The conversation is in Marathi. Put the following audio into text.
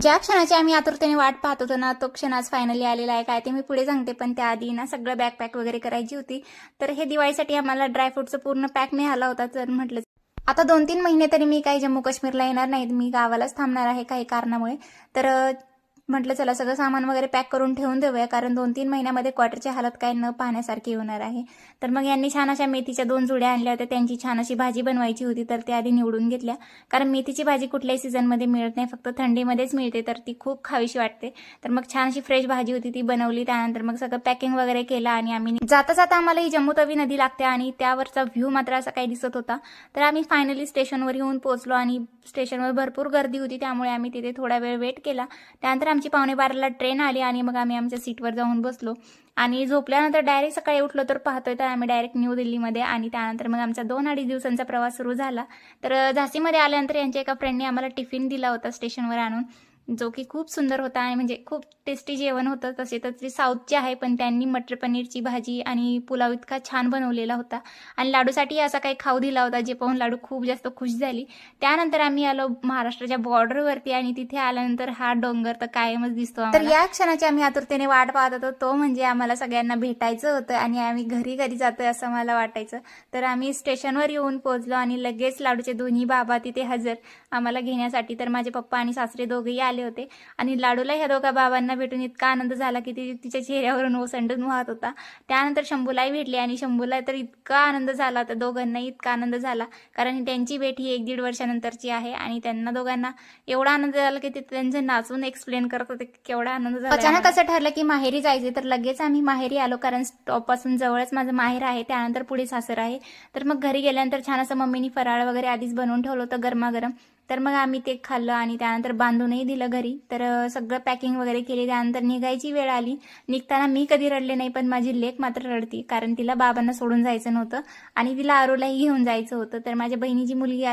ज्या क्षणाची आम्ही आतुरतेने वाट पाहत होतो ना तो क्षण आज फायनली आलेला आहे. काय ते मी पुढे सांगते पण त्याआधी ना सगळं बॅग पॅक वगैरे करायची होती. तर हे दिवाळीसाठी आम्हाला ड्रायफ्रूटचं पूर्ण पॅक मिळाला होता तर म्हटलं आता दोन तीन महिने तरी मी काही जम्मू काश्मीरला येणार नाहीत. मी गावालाच थांबणार आहे काही कारणामुळे. तर म्हटलं चला सगळं सामान वगैरे पॅक करून ठेवून देऊया कारण दोन तीन महिन्यामध्ये क्वार्टरची हालत काय न पाहण्यासारखी होणार आहे. तर मग यांनी छान अशा मेथीच्या दोन जुड्या आणल्या होत्या. त्यांची छान अशी भाजी बनवायची होती तर त्या आधी निवडून घेतल्या. कारण मेथीची भाजी कुठल्याही सीझनमध्ये मिळत नाही फक्त थंडीमध्येच मिळते तर ती खूप खावीशी वाटते. तर मग छान अशी फ्रेश भाजी होती ती बनवली. त्यानंतर मग सगळं पॅकिंग वगैरे केलं आणि आम्ही जाता जाता आम्हाला ही जम्मू तवी नदी लागते आणि त्यावरचा व्ह्यू मात्र असा काही दिसत होता. तर आम्ही फायनली स्टेशनवर येऊन पोहोचलो आणि स्टेशनवर भरपूर गर्दी होती त्यामुळे आम्ही तिथे थोडा वेळ वेट केला. त्यानंतर आमची पावणे बाराला ट्रेन आली आणि मग आम्ही आमच्या सीटवर जाऊन बसलो. आणि झोपल्यानंतर डायरेक्ट सकाळी उठलो तर पाहतोय तर आम्ही डायरेक्ट न्यू दिल्लीमध्ये आणि त्यानंतर मग आमचा दोन अडीच दिवसांचा प्रवास सुरू झाला. तर झासीमध्ये झाशीमध्ये आल्यानंतर यांच्या एका फ्रेंडने आम्हाला टिफिन दिला होता स्टेशनवर आणून. जो की खूप सुंदर होता आणि म्हणजे खूप टेस्टी जेवण होतं तसे तर ते साऊथचे आहे पण त्यांनी मटर पनीरची भाजी आणि पुलाव इतका छान बनवलेला होता. आणि लाडूसाठी असा काही खाऊ दिला होता जे पाहून लाडू खूप जास्त खुश झाली. त्यानंतर आम्ही आलो महाराष्ट्राच्या बॉर्डरवरती आणि तिथे आल्यानंतर हा डोंगर तर कायमच दिसतो तर या क्षणाची आम्ही आतुरतेने वाट पाहत होतो. तो म्हणजे आम्हाला सगळ्यांना भेटायचं होतं आणि आम्ही घरी कधी जातोय असं मला वाटायचं. तर आम्ही स्टेशनवर येऊन पोहोचलो आणि लगेच लाडूचे दोन्ही बाबा तिथे हजर. आम्हाला घेण्यासाठी तर माझे पप्पा आणि सासरे दोघेही आले. होते. आणि लाडूला ह्या दोघा बाबांना भेटून इतका आनंद झाला की ती तिच्या चेहऱ्यावरून ओसंडून वाहत होता. त्यानंतर शंभूलाही भेटली आणि शंभूला तर इतका आनंद झाला तर दोघांनाही इतका आनंद झाला. कारण त्यांची भेट ही एक दीड वर्षानंतरची आहे आणि त्यांना दोघांना एवढा आनंद झाला की ते त्यांचं नाचून एक्सप्लेन करत होते की केवढा आनंद झाला अचानक असं ठरलं की माहेरी जायचे तर लगेच आम्ही माहेरी आलो. कारण स्टॉपपासून जवळच माझं माहेर आहे. त्यानंतर पुढे सासर आहे. तर मग घरी गेल्यानंतर छान असं मम्मीनी फराळ वगैरे आधीच बनवून ठेवलं होतं गरमागरम. तर मग आम्ही ते खाल्लं आणि त्यानंतर बांधूनही दिलं घरी. तर सगळं पॅकिंग वगैरे केली. त्यानंतर निघायची वेळ आली. निघताना मी कधी रडले नाही पण माझी लेक मात्र रडती. कारण तिला बाबांना सोडून जायचं नव्हतं आणि तिला आरोलाही घेऊन जायचं होतं. तर माझ्या बहिणीची मुलगी आली.